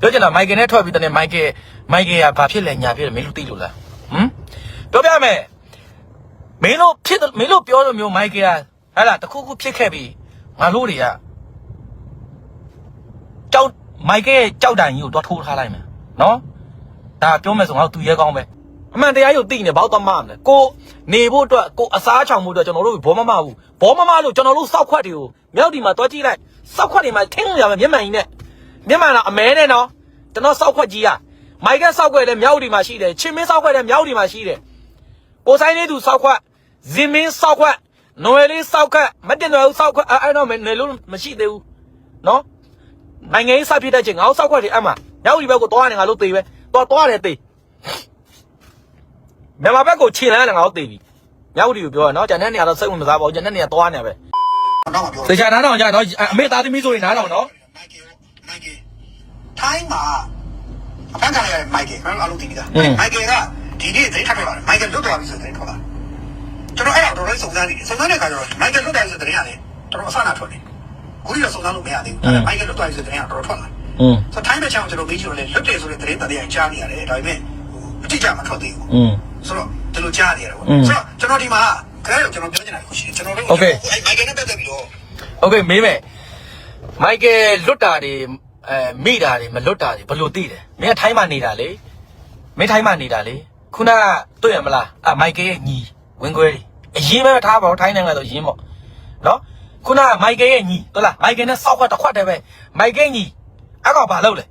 ပြောချင်တာမိုက်ကယ်နဲ့ထွက်ပြီးတဲ့မိုက်ကယ်မိုက်ကယ်ကဘာဖြစ်လဲညာဖြစ်လဲမင်းတို့သိလို့လားဟမ်ပြောပြမယ်မင်းတို့ဖြစ်မင်းတို့ပြောလို့မျိုးမိုက်ကယ်ကဟဲ့လားတခုခုဖြစ်ခဲ့ပြီငါတို့တွေကကြောက်မိုက်ကယ်ရဲ့ကြောက်တိုင်ကြီးကိုတော့ထိုးထားလိုက်မယ်နော်ဒါပြောမယ်ဆိုငါတို့သူရဲကောင်းပဲအမှန်တရားကိုသိနေဘောက်တော့မမလဲကိုနေဖို့အတွက်ကိုအစားချောင်ဖို့အတွက်ကျွန်တော်တို့ဘောမမဘူးဘောမမလို့ကျွန်တော်တို့စောက်ခွက်တွေကိုမြောက်ဒီမှာတွားကြည့်လိုက်စောက်ခွက်တွေမှာထင်းလို့ရမယ်မျက်မှန်ကြီးနဲ့ မျက်မှန်တော့အမဲနဲ့နော်ကျွန်တော်စောက်ခွက်ကြီးอ่ะမိုက်ကစောက်ခွက်လည်းမြောက်ဒီမှာရှိတယ်ချင်းမင်းစောက်ခွက်လည်းမြောက်ဒီမှာရှိတယ်ကိုဆိုင်လေးသူစောက်ခွက်ဇင်မင်းစောက်ခွက်နွယ်လေးစောက်ခွက်မတင်တော်စောက်ခွက်အဲ့တော့နယ်လို့မရှိသေးဘူးနော်နိုင်ငံရေးစဖြစ်တဲ့ချိန်ငါတို့စောက်ခွက်တွေအဲ့မှာမြောက်ဒီဘက်ကိုသွားနေငါတို့သေးပဲသွားသွားတယ်သေးမြန်မာဘက်ကိုခြေလန်းတယ်ငါတို့သေးပြီမြောက်ဒီကိုပြောရနော်ကျန်တဲ့နေရာတော့စိတ်ဝင်မစားပါဘူးကျန်တဲ့နေရာသွားနေပဲတော့မပြောသေချာနားထောင်ကြနော်အမေသားသမီးဆိုရင်နားထောင်နော်မိုက်ကယ်မိုက်ကယ် ထိုင်းမှာအဖန်ခံရတဲ့မိုက်ကယ်ကျွန်တော်အလုပ်တည်ပြီးသားမိုက်ကယ်ကဒီနေ့သတင်းထပ်ခဲ့ပါတယ်မိုက်ကယ်လွတ်သွားပြီဆိုတဲ့သတင်းထွက်လာကျွန်တော်အဲ့ဒါတော်တော်စုံစမ်းနေတယ်စုံစမ်းတဲ့အခါကျတော့မိုက်ကယ်လွတ်တယ်ဆိုတဲ့သတင်းရတယ်တော်တော်အဆနာထွက်တယ်ခုဒီတော့စုံစမ်းလို့မရသေးဘူးမိုက်ကယ်လွတ်သွားပြီဆိုတဲ့သတင်းကတော်တော်ထွက်လာ อืม ဆိုထိုင်းတဲ့ချောင်းကျွန်တော်မေးကြည့်လို့လေလွတ်တယ်ဆိုတဲ့သတင်းတရားကြားနေရတယ်ဒါပေမဲ့အတိအကျမထွက်သေးဘူး อืม ဆိုတော့ဒီလိုကြားနေရတယ်ပေါ့ อืม ဆိုတော့ကျွန်တော်ဒီမှာခရဲကျွန်တော်ပြောချင်တာကိုရှိတယ်ကျွန်တော်တို့ Okay အဲ့မိုက်ကယ်နဲ့ပတ်သက်ပြီးတော့ โอเคမေးမယ်မိုက်ကယ်လွတ်တာတွေ အဲမိတာတွေမလွတ်တာတွေဘယ်လိုသိတယ်မင်းကထိုင်းမှနေတာလေမင်းထိုင်းမှနေတာလေခုနကတွေ့ရမလားအမိုက်ကယ်ရဲ့ညီဝင်းခွဲတွေအရင်ပဲထားပါတော့ထိုင်းနိုင်ငံဆိုရင်းပေါ့နော်ခုနကမိုက်ကယ်ရဲ့ညီဟုတ်လားမိုက်ကယ်နဲ့စောက်ခွက်တစ်ခွက်တည်းပဲမိုက်ကယ်ညီအကောင်ဘာလုပ်လဲ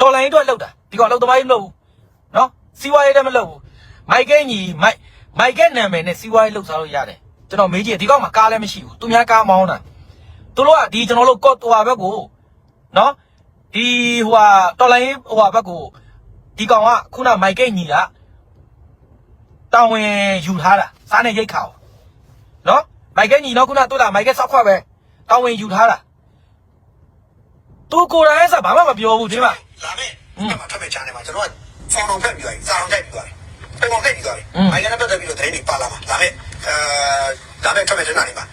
တော်လိုင်းအတွက်လောက်တာဒီကောင်လောက်သမားကြီးမလုပ်ဘူးနော်စီးပွားရေးလည်းမလုပ်ဘူးမိုက်ကယ်ညီမိုက်မိုက်ကယ်နာမည်နဲ့စီးပွားရေးလုပ်စားလို့ရတယ်ကျွန်တော်မေးကြည့်ဒီကောင်မှာကားလည်းမရှိဘူးသူများကားမောင်းတာ သူတို့ကဒီကျွန်တော်တို့ကော့ဟိုဟာဘက်ကိုနော်ဒီဟိုဟာတော်လိုင်းဟိုဟာဘက်ကိုဒီကောင်ကခုနမိုက်ကဲညီကတောင်းဝင်ယူထားတာစားနေရိတ်ခါအောင်နော်မိုက်ကဲညီတော့ခုနတွေ့တာမိုက်ကဲစောက်ခွက်ပဲတောင်းဝင်ယူထားတာသူကိုယ်တိုင်ဆိုဘာမှမပြောဘူးဒီမှာလာမယ်ဒီမှာထပ်မဲ့ချားနေမှာကျွန်တော်ကဖောင်တော်ဖက်ပြီးသွားပြီစာအောင်တက်ပြီးသွားပြီပုံအောင်တက်ပြီးသွားပြီမိုက်ကနဲ့ပတ်သက်ပြီးတော့သတင်းတွေပါလာမှာလာမယ်အဲလာမယ်ထပ်မဲ့တင်လာနေမှာ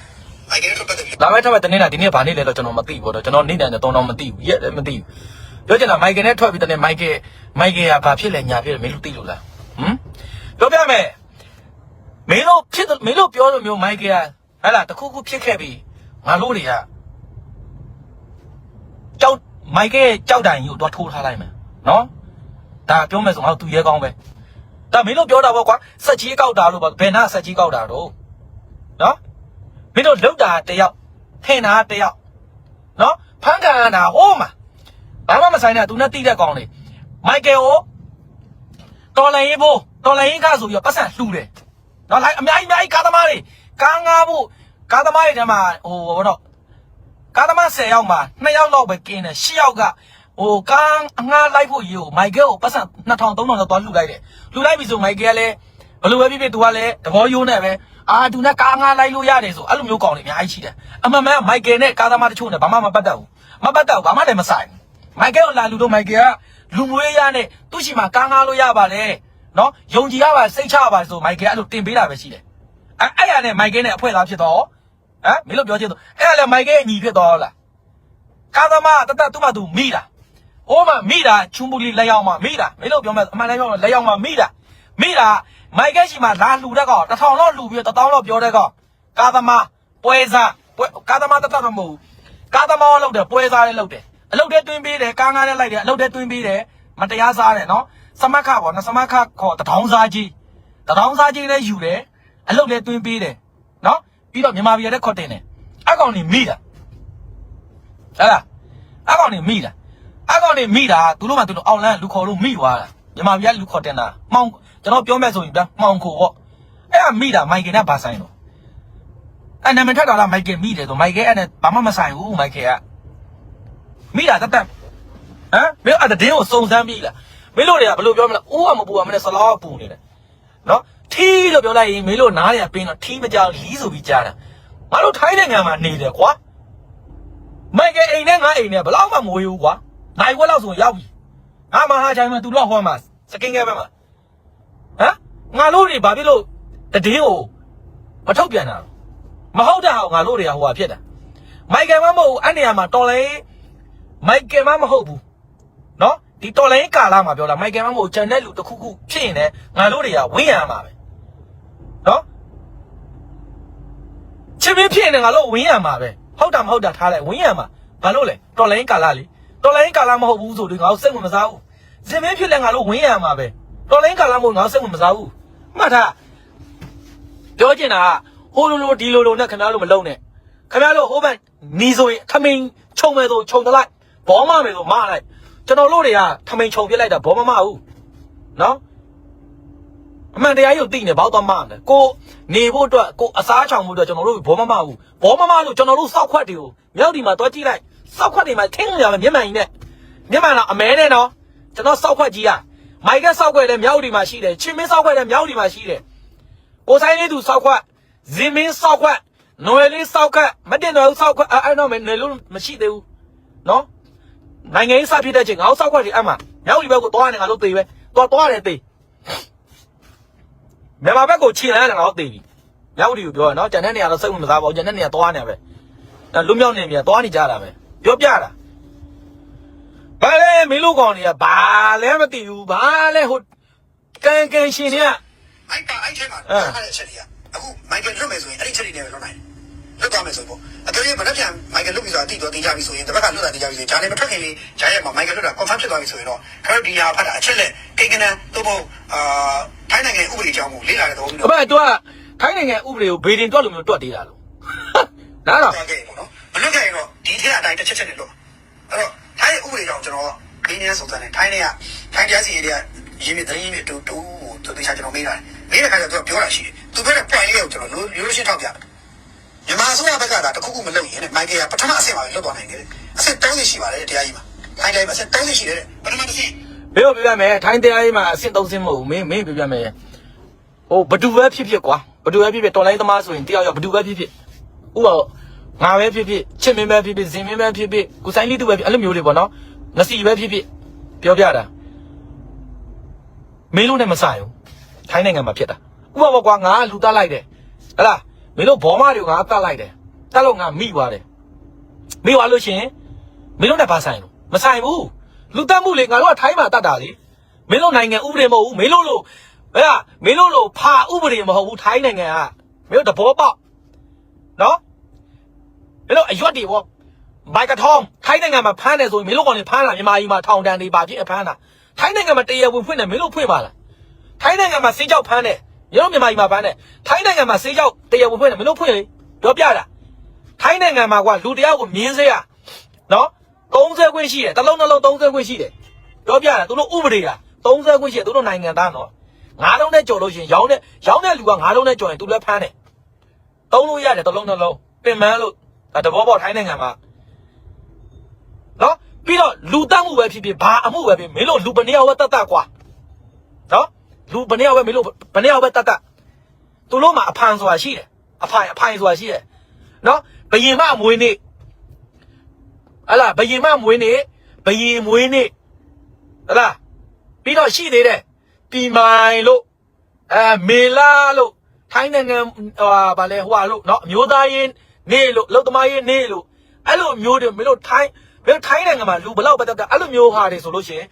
မိုက်ကနဲ့ပတ်သက်ပြီးဒါမဲ့ထပ်ပဲတနေ့တာဒီနေ့ဘာနေ့လဲတော့ကျွန်တော်မသိဘူးတော့ကျွန်တော်နေ့တန်တော့တော့မသိဘူးရက်လည်းမသိဘူးပြောချင်တာမိုက်ကယ်နဲ့ထွက်ပြီးတဲ့နေ့မိုက်ကယ်မိုက်ကယ်ကဘာဖြစ်လဲညာဖြစ်လဲမင်းတို့သိလို့လားဟမ်ပြောပြမယ်မင်းတို့ဖြစ်မင်းတို့ပြောလို့မျိုးမိုက်ကယ်ကဟဲ့လားတခုခုဖြစ်ခဲ့ပြီငါတို့တွေကကြောက်မိုက်ကယ်ရဲ့ကြောက်တိုင်ကြီးကိုတော့ထိုးထားလိုက်မယ်နော်ဒါပြောမယ်ဆိုငါတို့သူရဲကောင်းပဲဒါမင်းတို့ပြောတာပေါ့ကွာစက်ကြီးကောက်တာလို့ပေါ့ဘယ်နာစက်ကြီးကောက်တာတော့နော် မင်းတို့လောက်တာတယောက်ထင်တာတယောက်နော်ဖန်ကန်တာဟိုးမှာဘာမှမဆိုင်နဲ့သူနဲ့တိတဲ့ကောင်လေမိုက်ကယ်ကိုတော်လိုင်းရေးဖို့တော်လိုင်းရေးကဆိုပြီးတော့ပတ်စံလှူတယ်နော်လိုက်အများကြီးအများကြီးကားသမားတွေကားငားဖို့ကားသမားတွေထဲမှာဟိုဘောတော့ကားသမား10ယောက်မှာ2ယောက်လောက်ပဲกินတယ်10ယောက်ကဟိုကားအငှားလိုက်ဖို့ရေကိုမိုက်ကယ်ကိုပတ်စံ2000 3000လောက်သွားလှူလိုက်တယ်လှူလိုက်ပြီဆိုမိုက်ကယ်ကလည်းဘယ်လိုပဲဖြစ်ဖြစ်သူကလည်းသဘောရိုးနဲ့ပဲ အာသူနဲ့ကားငှားလိုက်လို့ရတယ်ဆိုအဲ့လိုမျိုးကောင်းနေအများကြီးရှိတယ်အမှန်မှန်မိုက်ကယ်နဲ့ကားသမားတချို့နဲ့ဘာမှမပတ်သက်ဘူးမပတ်သက်ဘူးဘာမှလည်းမဆိုင်ဘူးမိုက်ကယ်ကိုလာလူတော့မိုက်ကယ်ကလူမွေးရနဲ့သူ့ရှိမှာကားငှားလို့ရပါတယ်နော်ယုံကြည်ရပါစိတ်ချရပါဆိုမိုက်ကယ်အဲ့လိုတင်ပေးတာပဲရှိတယ်အဲ့အဲ့ရနဲ့မိုက်ကဲနဲ့အဖွဲသားဖြစ်တော့ဟမ်မင်းတို့ပြောချင်တော့အဲ့ရလည်းမိုက်ကဲအညီဖြစ်တော့လားကာသမားတတသူ့မသူမိတာဟိုးမမိတာချွန်းပူလီလက်ရောက်မှမိတာမင်းတို့ပြောမယ်အမှန်တမ်းပြောမယ်လက်ရောက်မှမိတာ မိတာမိုက်ကဲရှိမှလာလှူတဲ့ကောင်တစ်ထောင်လောက်လှူပြီးတော့တစ်သောင်းလောက်ပြောတဲ့ကောင်ကာသမားပွဲစားပွဲကာသမားတတမမဟုတ်ကာသမားလောက်တယ်ပွဲစားလည်းလောက်တယ်အလုပ်တဲ့တွင်းပေးတယ်ကားငားနဲ့လိုက်တယ်အလုပ်တဲ့တွင်းပေးတယ်မတရားစားတယ်နော်စမခပေါ့နော်စမခခေါ်တထောင်စားကြီးတထောင်စားကြီးလည်းယူတယ်အလုပ်လည်းတွင်းပေးတယ်နော်ပြီးတော့မြန်မာပြည်ရဲ့ခေါ်တင်တယ်အကောင်နေမိတာဟဲ့လားအကောင်နေမိတာအကောင်နေမိတာသူတို့မှသူတို့အောင်လန်းလူခေါ်လို့မိသွားတာ မြန်မာပြည်ကလူခေါ်တင်တာမှောင်ကျွန်တော်ပြောမဲ့ဆိုရင်ဗျမှောင်ခိုပေါ့အဲ့ဒါမိတာမိုက်ကယ်နဲ့ဘာဆိုင်တော့အဲ့နာမည်ထက်တာလားမိုက်ကယ်မိတယ်ဆိုမိုက်ကယ်အဲ့နဲ့ဘာမှမဆိုင်ဘူးမိုက်ကယ်ကမိတာတက်တက်ဟမ်မင်းအဲ့တဲ့တင်းကိုစုံစမ်းပြီလားမင်းတို့တွေကဘယ်လိုပြောမလဲအိုးကမပူအောင်မနဲ့ဆလောကပူနေတယ်နော်ထီးလို့ပြောလိုက်ရင်မင်းတို့နားရပင်းတော့ထီးမကြောက်လီးဆိုပြီးကြားတာငါတို့ထိုင်းနိုင်ငံမှာနေတယ်ကွာမိုက်ကအိမ်နဲ့ငါအိမ်နဲ့ဘယ်တော့မှမဝေးဘူးကွာနိုင်ဝက်လောက်ဆိုရင်ရောက်ပြီ ငါမဟာချိုင်မှာသူတော့ဟောမှာစကင်ကဲပဲမှာဟမ်ငါတို့တွေဘာဖြစ်လို့တည်င်းကိုမထုတ်ပြန်တာမဟုတ်တာဟောငါတို့တွေကဟိုဟာဖြစ်တာမိုက်ကမမဟုတ်အဲ့နေရာမှာတော်လဲမိုက်ကယ်မမဟုတ်ဘူးနော်ဒီတော်လိုင်းကာလာမှာပြောတာမိုက်ကယ်မမဟုတ်ဂျန်တဲ့လူတစ်ခုခုဖြစ်ရင်လည်းငါတို့တွေကဝင်းရမှာပဲနော်ချစ်မင်းဖြစ်ရင်ငါတို့ဝင်းရမှာပဲဟုတ်တာမဟုတ်တာထားလိုက်ဝင်းရမှာဘာလို့လဲတော်လိုင်းကာလာလေ တော်လိုင်းကာလာမဟုတ်ဘူးဆိုတော့ငါတို့စိတ်ဝင်မစားဘူးဇင်မင်းဖြစ်လဲငါတို့ဝင်းရမှာပဲတော်လိုင်းကာလာမဟုတ်ငါတို့စိတ်ဝင်မစားဘူးမှတ်ထားပြောချင်တာကဟိုလိုလိုဒီလိုလိုနဲ့ခင်ဗျားတို့မလုံနဲ့ခင်ဗျားတို့ဟိုဘက်နီဆိုရင်ခမင်းခြုံမယ်ဆိုခြုံတလိုက်ဘောမမယ်ဆိုမလိုက်ကျွန်တော်တို့တွေကခမင်းခြုံပြစ်လိုက်တာဘောမမဘူးနော်အမှန်တရားကြီးကိုသိနေဘောက်တော့မမယ်ကိုနေဖို့အတွက်ကိုအစားချောင်ဖို့အတွက်ကျွန်တော်တို့ဘောမမဘူးဘောမမလို့ကျွန်တော်တို့စောက်ခွက်တွေကိုမြောက်ဒီမှာတွားကြည့်လိုက် စောက်ခွက်တွေမှာထင်းကြမယ်မျက်မှန်ကြီးနဲ့မျက်မှန်လားအမဲနဲ့နော်ကျွန်တော်စောက်ခွက်ကြီးอ่ะမိုက်ကစောက်ခွက်လည်းမြောက်ဒီမှာရှိတယ်ချင်းမင်းစောက်ခွက်လည်းမြောက်ဒီမှာရှိတယ်ကိုဆိုင်လေးသူစောက်ခွက်ဇင်မင်းစောက်ခွက်နွယ်လေးစောက်ခွက်မတင်တော်စောက်ခွက်အဲ့အဲ့တော့မယ်နယ်လို့မရှိသေးဘူးနော်နိုင်ငံရေးစဖြစ်တဲ့ချိန်ငါတို့စောက်ခွက်တွေအဲ့မှာမြောက်ဒီဘက်ကိုသွားနေငါတို့သေပဲသွားသွားတယ်သေမြန်မာဘက်ကိုခြေလန်းတယ်ငါတို့သိပြီ။မြောက်ဒီကိုပြောရနော်။ကျန်တဲ့နေရာတော့စိတ်ဝင်မစားပါဘူး။ကျန်တဲ့နေရာသွားနေပဲ။အဲလွတ်မြောက်နေပြီသွားနေကြတာပဲ။ ပြောပြတာ။ဘာလဲမင်းတို့ကောင်တွေကဘာလဲမသိဘူး။ဘာလဲဟိုကန်ကန်ရှင်တွေကအဲ့ပါအဲ့ထဲမှာအဲထားတဲ့အချက်တွေကအခုမိုက်ကယ်လွတ်မယ်ဆိုရင်အဲ့ဒီချက်တွေနဲ့ပဲလွတ်နိုင်တယ်လွတ်သွားမယ်ဆိုရင်ပေါ့အကယ်၍မနေ့ပြန်မိုက်ကယ်လွတ်ပြီဆိုတာတိတော့တင်ကြပြီဆိုရင်တစ်ဘက်ကလွတ်တာတင်ကြပြီဆိုရင်ဂျာနေမထွက်ခင်လေးဂျာရဲ့မှာမိုက်ကယ်လွတ်တာ confirm ဖြစ်သွားပြီဆိုရင်တော့ခရဒီယာဖတ်တာအချက်လက်ကိန်းကနန်းသို့မဟုတ်အာထိုင်းနိုင်ငံဥပဒေကြောင်းကိုလေ့လာတဲ့သဘောမျိုးအမေကထိုင်းနိုင်ငံဥပဒေကိုဘေဒင်တွက်လို့မျိုးတွက်သေးတာလို့။နားတော့သွားခဲ့ပေါ့နော် မလွတ်ခဲ့ရင်တော့ဒီထက်အတိုင်းတစ်ချက်ချက်နဲ့လွတ်အဲ့တော့ထိုင်းဥပဒေကြောင်းကျွန်တော်ကင်းနေစုံစမ်းတယ်ထိုင်းတွေကထိုင်းတရားစီရင်တွေကရင်းမြစ်သတင်းရင်းမြစ်တူတူတူတေချာကျွန်တော်မေးတာမေးတဲ့ခါကျတော့သူကပြောတာရှိတယ်သူပြောတဲ့ point လေးကိုကျွန်တော်ရိုးရိုးရှင်းထောက်ပြတယ်မြန်မာအစိုးရဘက်ကဒါတခုခုမလုပ်ရင်တဲ့မိုက်ကယ်ကပထမအဆင့်ပါပဲလွတ်သွားနိုင်တယ်အဆင့်30ရှိပါတယ်တရားကြီးမှာထိုင်းတိုင်းမှာအဆင့်30ရှိတယ်ပထမတစ်ဆင့်မင်းတို့ပြောပြမယ်ထိုင်းတရားရေးမှာအဆင့်၃ဆင့်မဟုတ်ဘူးမင်းမင်းပြောပြမယ်ဟိုဘဒူပဲဖြစ်ဖြစ်ကွာဘဒူပဲဖြစ်ဖြစ်တော်လိုင်းသမားဆိုရင်တယောက်ယောက်ဘဒူပဲဖြစ်ဖြစ်ဥပမာ ငါပဲဖြစ်ဖြစ်ချစ်မင်းပဲဖြစ်ဖြစ်ဇင်မင်းပဲဖြစ်ဖြစ်ကိုဆိုင်လေးတူပဲဖြစ်အဲ့လိုမျိုးတွေပေါ့နော်ငစီပဲဖြစ်ဖြစ်ပြောပြတာမင်းတို့နဲ့မဆိုင်ဘူးထိုင်းနိုင်ငံမှာဖြစ်တာဥပမာကွာငါလူတက်လိုက်တယ်ဟလားမင်းတို့ဘောမတွေကိုငါတက်လိုက်တယ်တက်လို့ငါမိသွားတယ်မိသွားလို့ရှရင်မင်းတို့နဲ့ဘာဆိုင်လို့မဆိုင်ဘူးလူတက်မှုလေငါတို့ကထိုင်းမှာတတ်တာလေမင်းတို့နိုင်ငံဥပဒေမဟုတ်ဘူးမင်းတို့လိုဟဲ့မင်းတို့လိုဖာဥပဒေမဟုတ်ဘူးထိုင်းနိုင်ငံကမင်းတို့တဘောပေါက်နော် မင်းတို့အရွက်တွေပေါ့မိုက်ကထောင်းထိုင်းနိုင်ငံမှာဖမ်းတယ်ဆိုရင်မင်းတို့ကောင်တွေဖမ်းလာမြန်မာပြည်မှာထောင်တန်းတွေပါဖြစ်အဖမ်းတာထိုင်းနိုင်ငံမှာတရားဝင်ဖွင့်တယ်မင်းတို့ဖွင့်ပါလားထိုင်းနိုင်ငံမှာစေးကြောက်ဖမ်းတယ်မင်းတို့မြန်မာပြည်မှာဖမ်းတယ်ထိုင်းနိုင်ငံမှာစေးကြောက်တရားဝင်ဖွင့်တယ်မင်းတို့ဖွင့်လေပြောပြတာထိုင်းနိုင်ငံမှာကွာလူတရားကိုမြင်းစေးရနော်30ခွင့်ရှိတယ်တစ်လုံးတစ်လုံး30ခွင့်ရှိတယ်ပြောပြတာသူတို့ဥပဒေက30ခွင့်ရှိတယ်သူတို့နိုင်ငံသားနော်ငါးလုံးနဲ့ကြော်လို့ရှိရင်ရောင်းတဲ့ရောင်းတဲ့လူကငါးလုံးနဲ့ကြော်ရင်သူလည်းဖမ်းတယ်သုံးလို့ရတယ်တစ်လုံးတစ်လုံးပင်မလို့ ဒါတဘောပေါက်ထိုင်းနိုင်ငံမှာနော်ပြီးတော့လူတတ်မှုပဲဖြစ်ဖြစ်ဘာအမှုပဲဖြစ်မင်းတို့လူပနေရောက်ပဲတတ်တတ်ကွာနော်လူပနေရောက်ပဲမင်းတို့ပနေရောက်ပဲတတ်တတ်သူတို့မှာအဖန်ဆိုတာရှိတယ်အဖိုင်အဖိုင်ဆိုတာရှိတယ်နော်ဘယင်မမွေးနေ့ဟလာဘယင်မမွေးနေ့ဘယင်မွေးနေ့ဟလာပြီးတော့ရှိသေးတယ်ပြည်မိုင်လို့အဲမေလာလို့ထိုင်းနိုင်ငံဟိုဗာလဲဟိုဟာလို့နော်အမျိုးသားရင်း နေလို့လုံသမားရေးနေလို့အဲ့လိုမျိုးတွေမင်းတို့ထိုင်းမင်းတို့ထိုင်းနိုင်ငံမှာလူဘလောက်ပဲတက်တက်အဲ့လိုမျိုးဟာတွေဆိုလို့ရှိရင်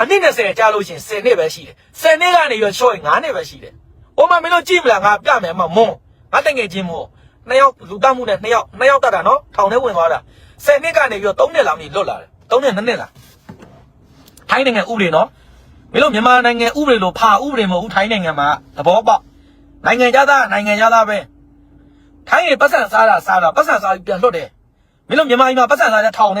အနည်း20ကြာလို့ရှိရင်10နှစ်ပဲရှိတယ်10နှစ်ကနေရောရှော့ရင်9နှစ်ပဲရှိတယ်။ဟိုမှာမင်းတို့ကြည့်မလားငါပြမယ်အမမွန်းငါတငယ်ချင်းမွန်းနှစ်ယောက်လူတက်မှုနဲ့နှစ်ယောက်နှစ်ယောက်တက်တာနော်ထောင်ထဲဝင်သွားတာ10နှစ်ကနေပြီးတော့3နှစ်လောက်နေလွတ်လာတယ်3နှစ်2နှစ်လားထိုင်းနိုင်ငံဥပဒေနော်မင်းတို့မြန်မာနိုင်ငံဥပဒေလို့ဖာဥပဒေမဟုတ်ဘူးထိုင်းနိုင်ငံမှာသဘောပေါက်နိုင်ငံသားနိုင်ငံသားပဲ ထိုင်းရေပတ်စံစားတာစားတာပတ်စံစားပြီးပြန်လွတ်တယ်မင်းတို့မြန်မာပြည်မှာပတ်စံစားတဲ့ထောင်နဲ့